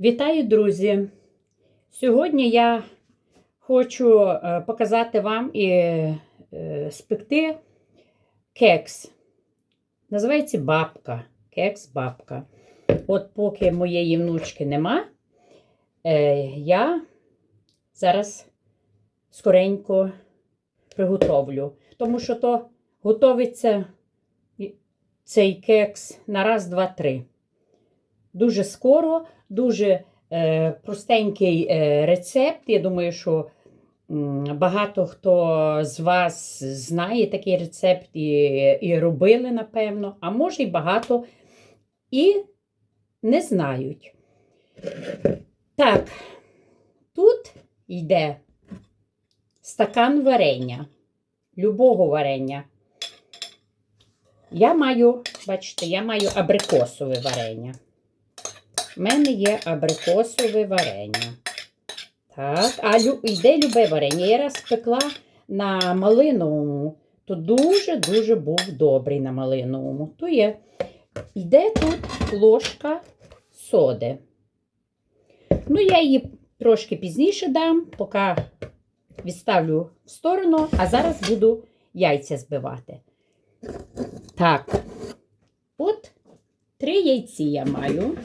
Вітаю, друзі! Сьогодні я хочу е, показати вам і е, спекти кекс. Називається бабка. Кекс бабка. От поки моєї внучки нема, е, я зараз скоренько приготовлю. Тому що то готовиться цей кекс на раз, два, три. Дуже скоро, дуже е, простенький е, рецепт. Я думаю, що багато хто з вас знає такий рецепт і, і робили, напевно, а може й багато і не знають. Так, тут йде стакан варення, любого варення. Я маю, бачите, я маю абрикосове варення. У мене є абрикосове варення. Так, а йде любе варення. Я раз пекла на малиновому, то дуже-дуже був добрий на малиновому. То є. Йде тут ложка соди. Ну, я її трошки пізніше дам, поки відставлю в сторону, а зараз буду яйця збивати. Так, от три яйці я маю.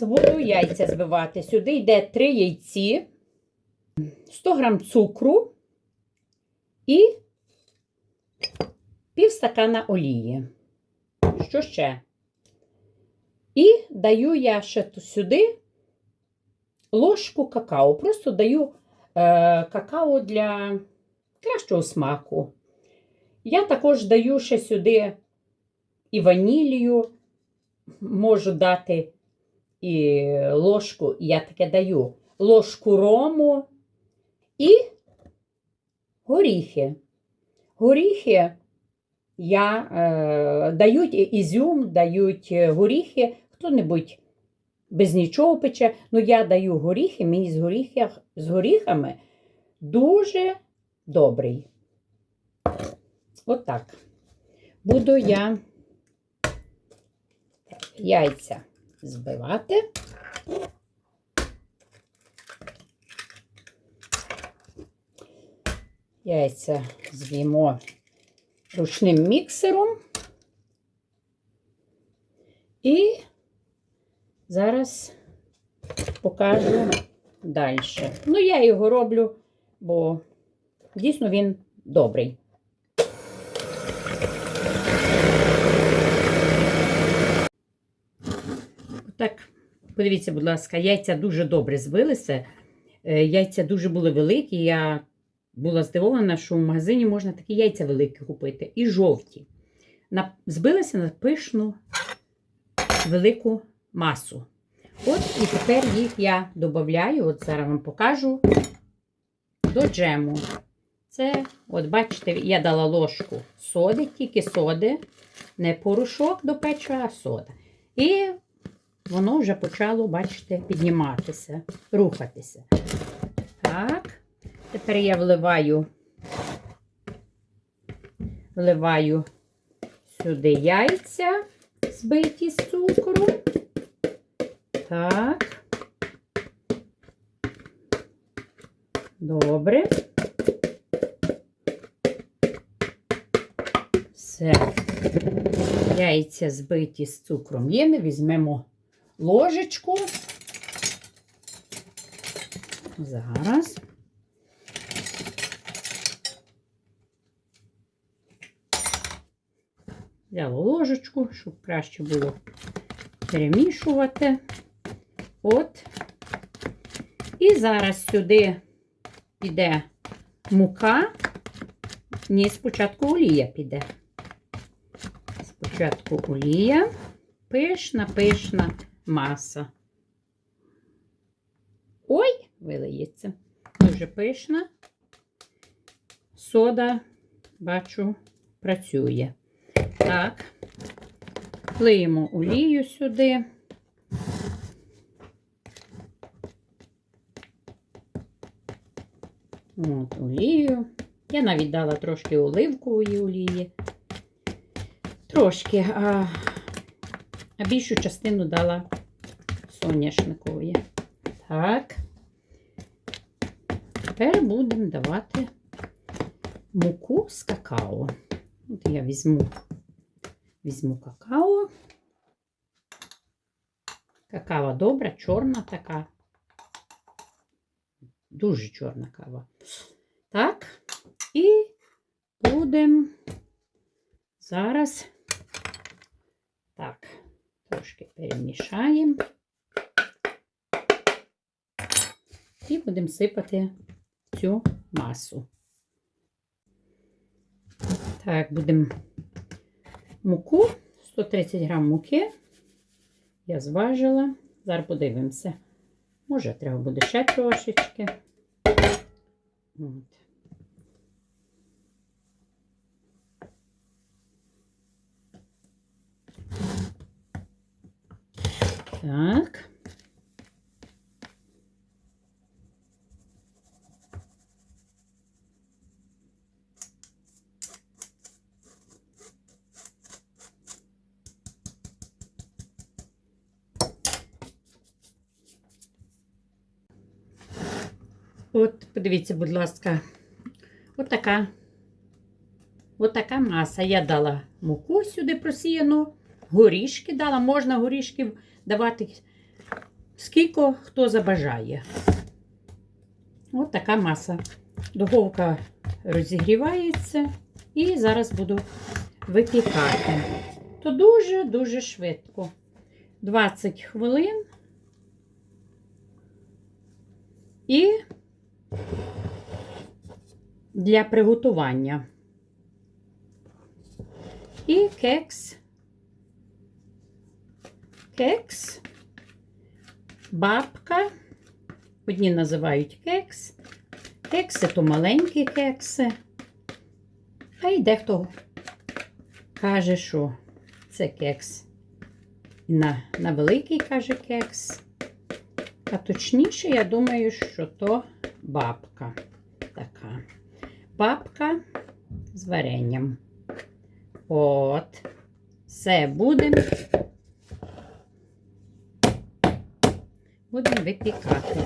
Зараз яйця збивати. Сюди йде три яйці, 100 грам цукру і пів стакана олії. Що ще? І даю я ще сюди ложку какао. Просто даю е, какао для кращого смаку. Я також даю ще сюди і ванілію, можу дати і ложку, я таке даю ложку рому і горіхи. Горіхи я е, дають ізюм, дають горіхи, хто-небудь без нічого пече. Ну, я даю горіхи, мені з, горіхах, з горіхами дуже добрий. Отак. Буду я яйця збивати. Яйця зб'ємо ручним міксером. І зараз покажу далі. Ну, я його роблю, бо дійсно він добрий. Так, подивіться, будь ласка, яйця дуже добре збилися. Е, Яйця дуже були великі. Я була здивована, що в магазині можна такі яйця великі купити. І жовті. Збилися на пишну велику масу. От і тепер їх я додаю, от зараз вам покажу до джему. Це, от бачите, я дала ложку соди, тільки соди, не порошок до печива, а сода. І воно вже почало, бачите, підніматися, рухатися. Так, тепер я вливаю, вливаю сюди яйця, збиті з цукру. Так. Добре. Все. Яйця збиті з цукром є. Ми візьмемо ложечку. Зараз. Взяла ложечку, щоб краще було перемішувати. От. І зараз сюди піде мука. Ні, спочатку олія піде. Спочатку олія, пишна, пишна маса. Ой, вилиється. Дуже пишна. Сода, бачу, працює. Так, лиємо олію сюди. От, олію Я навіть дала трошки оливкової олії. Трошки, а, а більшу частину дала соняшникової. Так. Тепер будемо давати муку з какао. От я візьму, візьму какао. Какава добра, чорна така. Дуже чорна кава. Так. І будемо зараз трошки перемішаємо. І будемо сипати цю масу. Так, будемо муку, 130 грам муки. Я зважила. Зараз подивимося. Може, треба буде ще трошечки. От. Так. От, подивіться, будь ласка, от така, от така маса. Я дала муку сюди просіяну, горішки дала. Можна горішків давати скільки хто забажає. От така маса. Духовка розігрівається і зараз буду випікати. То дуже-дуже швидко. 20 хвилин. І для приготування. І кекс. Кекс. Бабка. Одні називають кекс. Кекси то маленькі кекси. А й дехто каже, що це кекс. На, на великий каже кекс. А точніше, я думаю, що то бабка така. Бабка з варенням. От. Все будемо. Будемо випікати.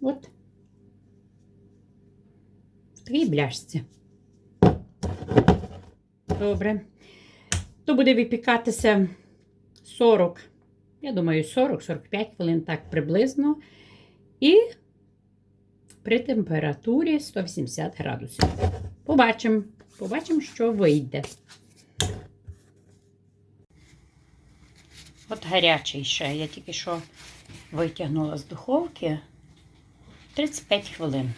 От. В бляшці. Добре. То буде випікатися 40, я думаю, 40-45 хвилин так приблизно. І при температурі 180 градусів. Побачимо, побачимо, що вийде. От гарячий ще. Я тільки що витягнула з духовки 35 хвилин.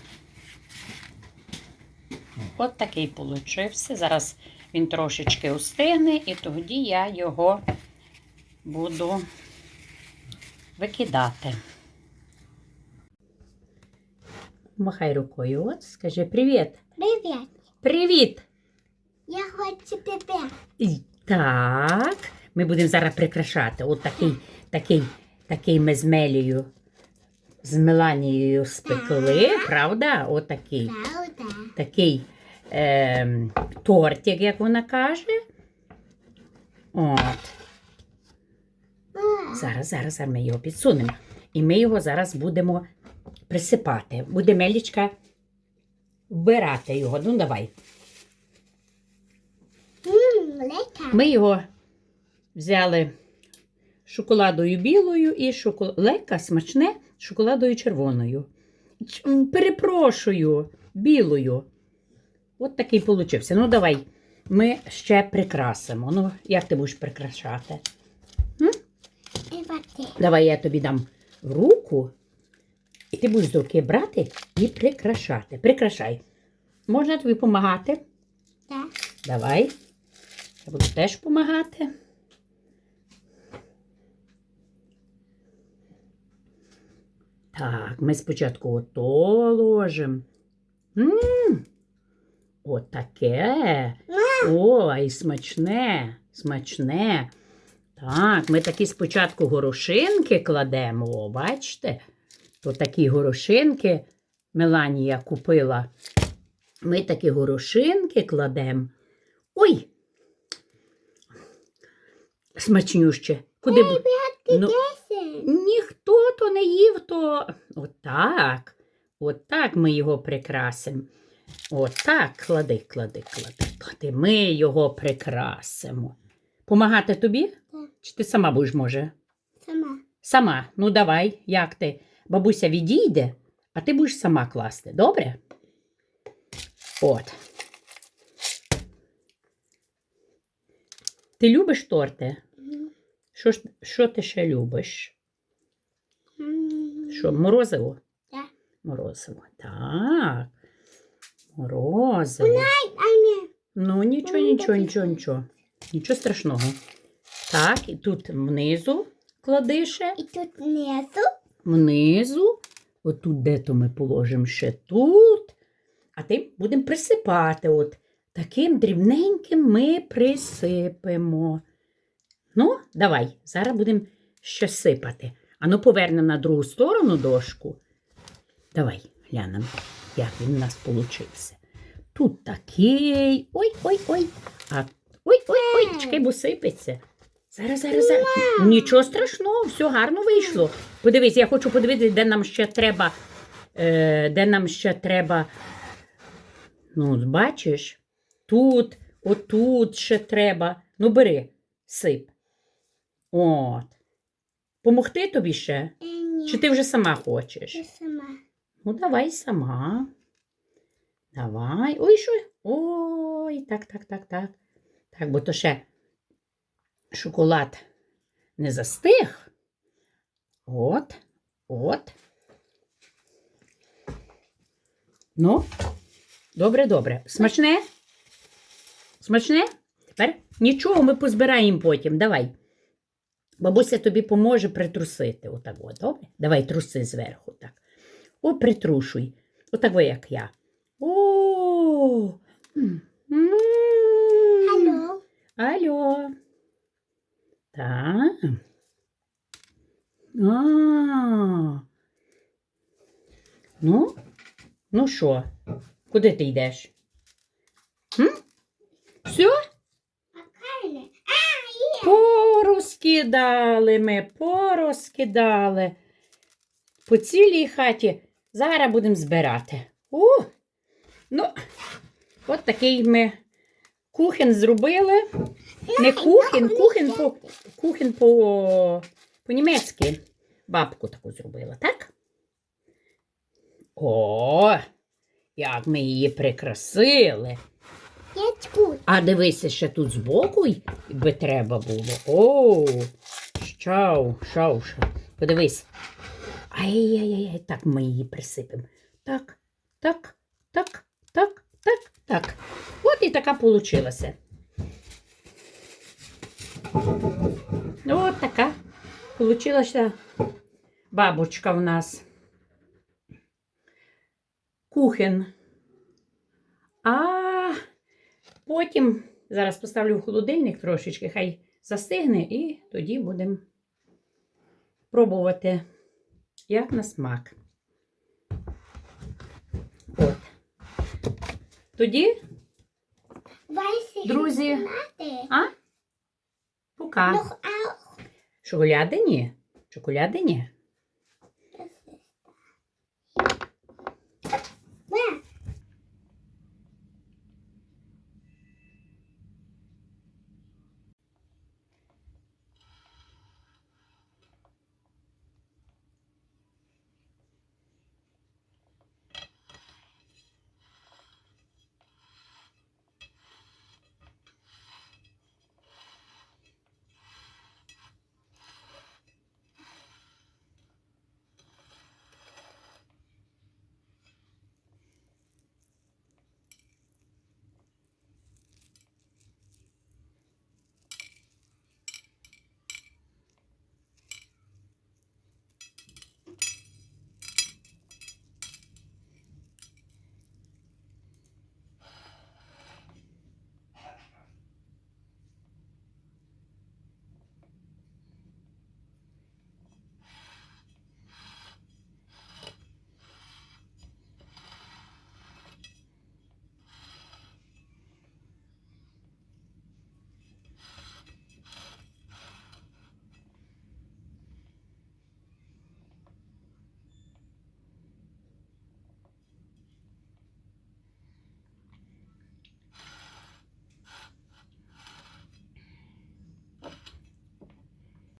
От такий получився. Зараз він трошечки остигне, і тоді я його буду викидати. Махай рукою. От, скажи привіт. Привіт! Привіт! Я хочу тебе. Так, ми будемо зараз прикрашати. От такий, такий, такий ми з Мелією, з Меланією спекли, правда? От такий, Правда? такий ем, тортик, як вона каже. От. Зараз, зараз, зараз ми його підсунемо. І ми його зараз будемо присипати. Буде Мелічка вбирати його. Ну, давай. Ми його взяли шоколадою білою і шокол... лека смачне шоколадою червоною. Ч- Перепрошую, білою. От такий получився. Ну, давай, ми ще прикрасимо. Ну, як ти будеш прикрашати? Давай я тобі дам в руку, і ти будеш з руки брати і прикрашати. Прикрашай. Можна тобі допомагати? Так. Давай. Я буду теж допомагати. Так, ми спочатку ото ложимо. Отаке. Ой, смачне, смачне. Так, ми такі спочатку горошинки кладемо, о, бачите? То такі горошинки Меланія купила. Ми такі горошинки кладемо. Ой! Смачнюще. Куди б... Ну. Ніхто то не їв, то отак. Отак ми його прикрасимо. Отак, клади, клади, клади, клади. Ми його прикрасимо. Помагати тобі? Так. Чи ти сама будеш, може? Сама. Сама. Ну давай, як ти? Бабуся відійде, а ти будеш сама класти, добре? От. Ти любиш торти? Що, що ти ще любиш? Що, морозиво? Так. Морозиво. Так. Морозиво. Ну, нічого, нічого, нічого, нічого. Нічого страшного. Так, і тут внизу клади ще. І тут внизу. Внизу. Отут де-то ми положимо ще тут. А тим будемо присипати. От таким дрібненьким ми присипемо. Ну, давай, зараз будемо ще сипати. Ану, повернемо на другу сторону дошку. Давай, глянемо, як він у нас получився. Тут такий. Ой, ой, ой. А ой, ой, ой, чекай, бо сипеться. Зараз, зараз, зараз. Нічого страшного, все гарно вийшло. Подивись, я хочу подивитися, де нам ще треба. Е, де нам ще треба. Ну, бачиш, тут, отут ще треба. Ну, бери, сип. От. Помогти тобі ще? Е, ні. Чи ти вже сама хочеш? Я сама. Ну, давай сама. Давай. Ой, що? Ой, так, так, так, так. Так, бо то ще шоколад не застиг. От, от. Ну, добре, добре. Смачне? Смачне? Тепер нічого, ми позбираємо потім. Давай. Бабуся тобі поможе притрусити. Отак, от, добре? Давай труси зверху. так. О, притрушуй. Отак, во, як я. О! Алло. Алло. Так. А. Ну, ну що? Куди ти йдеш? М? Все? Аня. Порозкидали ми, порозкидали. По цілій хаті. Зараз будемо збирати. У! Ну, от такий ми кухін зробили. Не кухін, кухін по, кухін по, по-німецьки. Бабку таку зробила, так? О, як ми її прикрасили. Я. А дивися, ще тут збоку би треба було. О, щау, шау, шау. Подивись. Ай-яй-яй, так ми її присипемо. Так, так, так, так, так, так. От і така получилася. От така получилася бабочка в нас. Кухен. А потім зараз поставлю в холодильник трошечки, хай застигне, і тоді будемо пробувати, як на смак. От. Тоді, Друзі. А? Пока. Auch. Шоколяди Шоколяди ні.